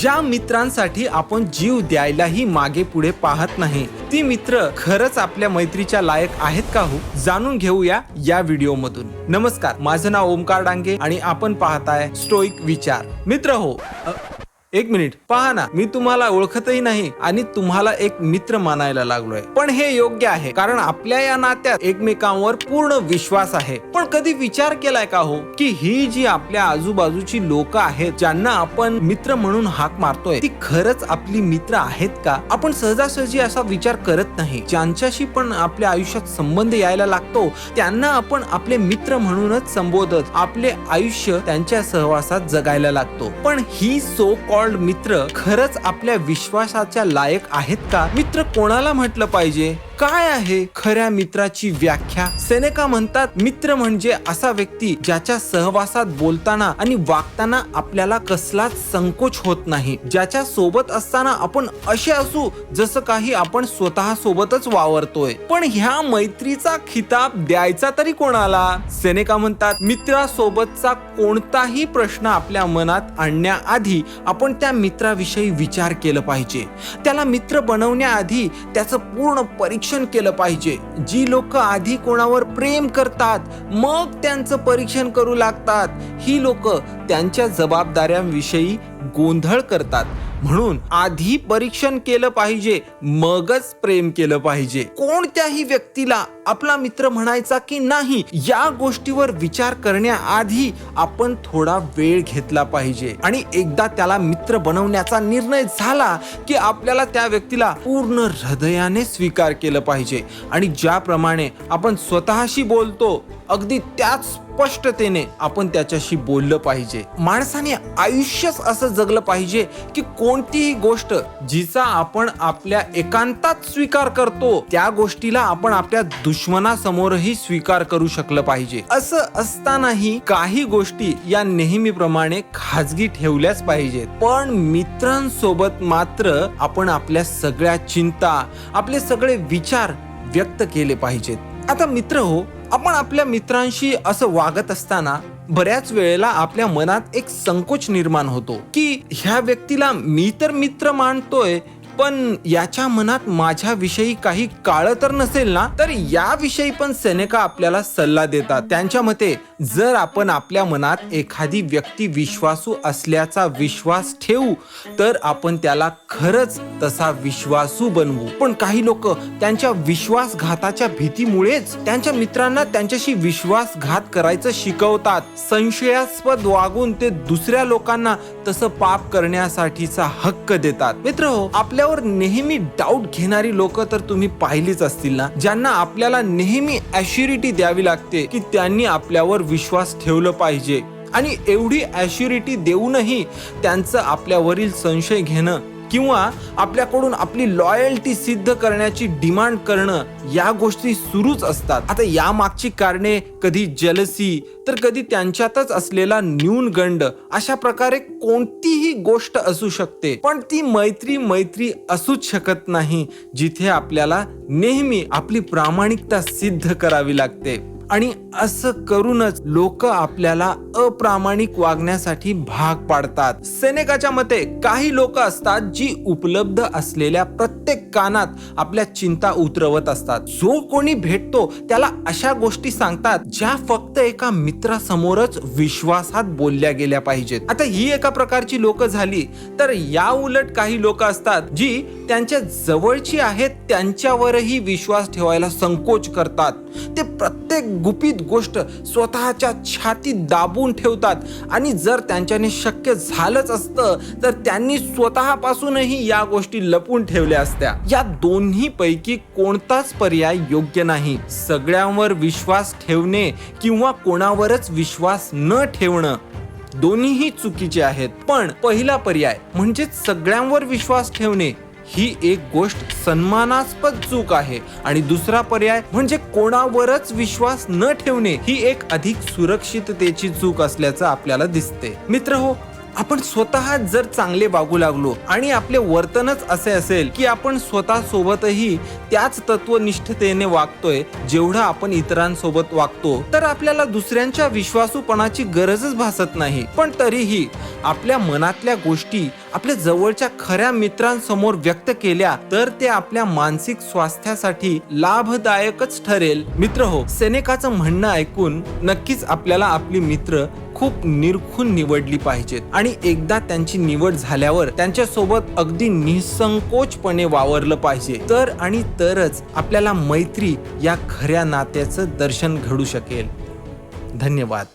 ज्या मित्रांसाठी आपण जीव द्यायलाही मागे पुढे पाहत नाही ती मित्र खरंच आपल्या मैत्रीच्या लायक आहेत का हो? जाणून घेऊया या व्हिडिओ मधून नमस्कार माझं नाव ओमकार डांगे आणि आपण पाहताय स्टोईक विचार. मित्र हो एक मिनिट. पहा ना मी तुम्हाला ओळखतही नाही आणि तुम्हाला एक मित्र मानायला लागलोय. पण हे योग्य आहे कारण आपल्या या नात्यात एकमेकांवर पूर्ण विश्वास आहे. पण कधी विचार केलाय का हो की ही जी आपल्या आजूबाजूची लोक आहेत ज्यांना आपण मित्र म्हणून हाक मारतोय ती खरंच आपली मित्र आहेत का? आपण सहजासहजी असा विचार करत नाही. ज्यांच्याशी पण आपल्या आयुष्यात संबंध यायला लागतो त्यांना आपण आपले मित्र म्हणूनच संबोधत आपले आयुष्य त्यांच्या सहवासात जगायला लागतो. पण ही सो कॉल्ड मित्र खरंच आपल्या विश्वासाच्या लायक आहेत का? मित्र कोणाला म्हटलं पाहिजे? काय आहे खऱ्या मित्राची व्याख्या? सेनेका म्हणतात मित्र म्हणजे असा व्यक्ती ज्याच्या सहवासात बोलताना आणि वागताना आपल्याला कसलाच संकोच होत नाही. ज्याच्या सोबत असताना आपण असे असू जसं काही आपण स्वतः सोबतच वावरतोय. पण ह्या मैत्रीचा खिताब द्यायचा तरी कोणाला? सेनेका म्हणतात मित्रासोबतचा कोणताही प्रश्न आपल्या मनात आणण्याआधी आपण त्या मित्राविषयी विचार केलं पाहिजे. त्याला मित्र बनवण्याआधी त्याचं पूर्ण परीक्षण केलं पाहिजे. जी लोक आधी कोणावर प्रेम करतात मग त्यांचं परीक्षण करू लागतात. ही लोक त्यांच्या जबाबदाऱ्यांविषयी गोंधळ करतात. म्हणून आधी परीक्षण केलं पाहिजे मगच प्रेम केलं पाहिजे. कोणत्याही व्यक्तीला आपला मित्र म्हणायचा की नाही या गोष्टीवर विचार करण्याआधी आपण थोडा वेळ घेतला पाहिजे. आणि एकदा त्याला मित्र बनवण्याचा निर्णय झाला की आपल्याला त्या व्यक्तीला पूर्ण हृदयाने स्वीकार केलं पाहिजे. आणि ज्याप्रमाणे आपण स्वतःशी बोलतो अगदी त्याच स्पष्टतेने आपण त्याच्याशी बोललं पाहिजे. माणसाने आयुष्यच असं जगलं पाहिजे की कोणतीही गोष्ट जिचा आपण आपल्या एकांतात स्वीकार करतो त्या गोष्टीला आपण आपल्या दुश्मनासमोरही स्वीकार करू शकलं पाहिजे. असं असतानाही काही गोष्टी या नेहमीप्रमाणे खाजगी ठेवल्याच पाहिजेत. पण मित्रांसोबत मात्र आपण आपल्या सगळ्या चिंता आपले सगळे विचार व्यक्त केले पाहिजेत. आता मित्र हो आपण आपल्या मित्रांशी असं वागत असताना बऱ्याच वेळेला आपल्या मनात एक संकोच निर्माण होतो की ह्या व्यक्तीला मी तर मित्र मानतोय पण याच्या मनात माझ्याविषयी काही काळ तर नसेल ना? तर याविषयी पण सेनेका आपल्याला सल्ला देतात. त्यांच्या मते जर आपण आपल्या मनात एखादी व्यक्ती विश्वासू असल्याचा विश्वास ठेवू तर आपण त्याला खरंच तसा विश्वासू बनवू. पण काही लोक त्यांच्या विश्वासघाताच्या भीतीमुळेच त्यांच्या मित्रांना त्यांच्याशी विश्वासघात करायचं शिकवतात. संशयास्पद वागून ते दुसऱ्या लोकांना तसं पाप करण्यासाठीचा हक्क देतात. मित्र हो आपल्यावर नेहमी डाऊट घेणारी लोक तर तुम्ही पाहिलीच असतील ना? ज्यांना आपल्याला नेहमी अश्युरिटी द्यावी लागते की त्यांनी आपल्यावर विश्वास ठेवलं पाहिजे. आणि एवढी ॲश्युरिटी देऊनही त्यांचं आपल्यावरील संशय घेणं किंवा आपल्याकडून आपली लॉयल्टी सिद्ध करण्याची डिमांड करणं या गोष्टी सुरूच असतात. आता या मागची कारणे कधी जलसी तर कधी त्यांच्यातच असलेला न्यूनगंड अशा प्रकारे कोणतीही गोष्ट असू शकते. पण ती मैत्री मैत्री असूच शकत नाही जिथे आपल्याला नेहमी आपली प्रामाणिकता सिद्ध करावी लागते. आणि असं करूनच लोक आपल्याला अप्रामाणिक वागण्यासाठी भाग पाडतात. सेनेकाच्या मते काही लोक असतात जी उपलब्ध असलेल्या प्रत्येक कानात आपल्या चिंता उतरवत असतात. जो कोणी भेटतो त्याला अशा गोष्टी सांगतात ज्या फक्त एका मित्रासमोरच विश्वासात बोलल्या गेल्या पाहिजेत. आता ही एका प्रकारची लोक झाली तर या उलट काही लोक असतात जी त्यांच्या जवळची आहेत त्यांच्यावरही विश्वास ठेवायला संकोच करतात. ते प्रत्येक गुपित गोष्ट स्वतःच्या छातीत दाबून ठेवतात. आणि जर त्यांच्याने शक्य झालंच असतं तर त्यांनी स्वतःपासूनही या गोष्टी लपून ठेवल्या असत्या. या दोन्ही पैकी कोणताच पर्याय योग्य नाही. सगळ्यांवर विश्वास ठेवणे किंवा कोणावरच विश्वास न ठेवणं दोन्हीही चुकीचे आहेत. पण पहिला पर्याय म्हणजे सगळ्यांवर विश्वास ठेवणे ही एक गोष्ट सन्मानास्पद चूक आहे. आणि दुसरा पर्याय म्हणजे कोणावरच विश्वास न ठेवणे ही एक अधिक सुरक्षिततेची चूक असल्याचं आपल्याला दिसते. मित्र हो आपण स्वतः जर चांगले वागू लागलो आणि आपले वर्तनच असे असेल की आपण स्वतः सोबतही त्याच तत्वनिष्ठतेने वागतोय जेवढं आपण इतरांसोबत वागतो तर आपल्याला दुसऱ्यांच्या विश्वासूपणाची गरजच भासत नाही. पण तरीही आपल्या मनातल्या गोष्टी आपल्या जवळच्या खऱ्या मित्रांसमोर व्यक्त केल्या तर ते आपल्या मानसिक स्वास्थ्यासाठी लाभदायकच ठरेल. मित्र हो सेनेकाचं म्हणणं ऐकून नक्कीच आपल्याला आपली मित्र खूप निरखून निवडली पाहिजेत. आणि एकदा त्यांची निवड झाल्यावर त्यांच्यासोबत अगदी निसंकोचपणे वावरलं पाहिजे. तर आणि तरच आपल्याला मैत्री या खऱ्या नात्याचं दर्शन घडू शकेल. धन्यवाद.